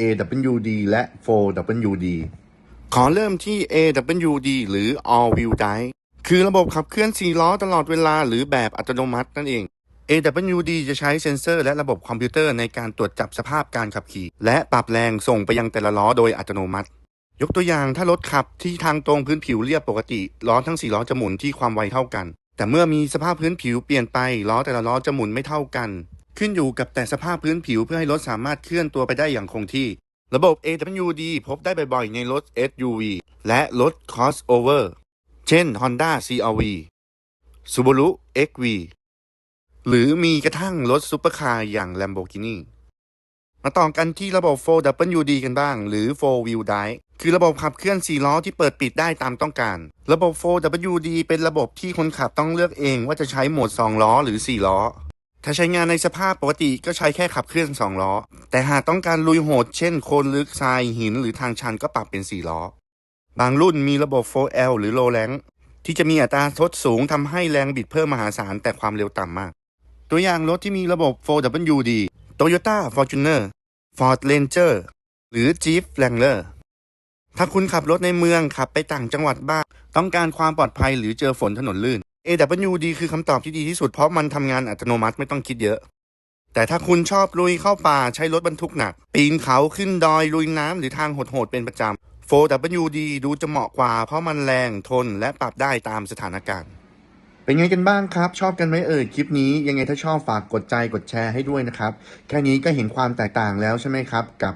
AWD และ 4WD ขอเริ่มที่ AWD หรือ All Wheel Drive คือระบบขับเคลื่อน4ล้อตลอดเวลาหรือแบบอัตโนมัตินั่นเอง AWD จะใช้เซ็นเซอร์และระบบคอมพิวเตอร์ในการตรวจจับสภาพการขับขี่ และปรับแรงส่งไปยังแต่ละล้อโดยอัตโนมัติ ยกตัวอย่างถ้ารถขับที่ทางตรงพื้นผิวเรียบปกติล้อทั้ง 4 ล้อจะหมุนที่ความไวเท่ากัน แต่เมื่อมีสภาพพื้นผิวเปลี่ยนไปล้อแต่ละล้อจะหมุนไม่เท่ากัน ขึ้นอยู่กับแต่สภาพพื้นผิวเพื่อให้รถสามารถเคลื่อนตัวไปได้อย่างคงที่ ระบบ AWD พบได้บ่อยๆ ในรถ SUV และรถ crossover เช่น Honda CR-V Subaru XV หรือมีกระทั่งรถซุปเปอร์คาร์อย่าง Lamborghini มาต่อกันที่ระบบ 4WD กันบ้าง หรือ 4 Wheel Drive คือระบบขับเคลื่อน 4 ล้อที่เปิดปิดได้ตามต้องการ ระบบ 4WD เป็นระบบที่คนขับต้องเลือกเองว่าจะใช้โหมด 2 ล้อหรือ 4 ล้อ ถ้าใช้งานในสภาพปกติก็ใช้แค่ขับเคลื่อน 2 ล้อ แต่หากต้องการลุยโหด เช่นโคลนลึกทรายหินหรือทางชันก็ปรับเป็น 4 ล้อ บางรุ่นมีระบบ 4L หรือ Low Rank ที่จะมีอัตราทดสูงทำให้แรงบิดเพิ่มมหาศาลแต่ความเร็วต่ำมาก ตัวอย่างรถที่มีระบบ 4WD Toyota Fortuner Ford Ranger หรือ Jeep Wrangler ถ้าคุณขับรถในเมืองขับไปต่างจังหวัดบ้าง ต้องการความปลอดภัยหรือเจอฝนถนนลื่น AWD คือคำตอบที่ดีที่สุดเพราะมันทำงานอัตโนมัติไม่ต้องคิดเยอะ แต่ถ้าคุณชอบลุยเข้าป่าใช้รถบรรทุกหนัก ปีนเขาขึ้นดอยลุยน้ำหรือทางโหดๆเป็นประจำ 4WD ดูจะเหมาะกว่า เพราะมันแรงทนและปรับได้ตามสถานการณ์ เป็นไงกันบ้างครับ ชอบกันไหมเอ่ยคลิปนี้ยังไงถ้าชอบฝากกดใจกดแชร์ให้ด้วยนะครับ แค่นี้ก็เห็นความแตกต่างแล้วใช่ไหมครับกับ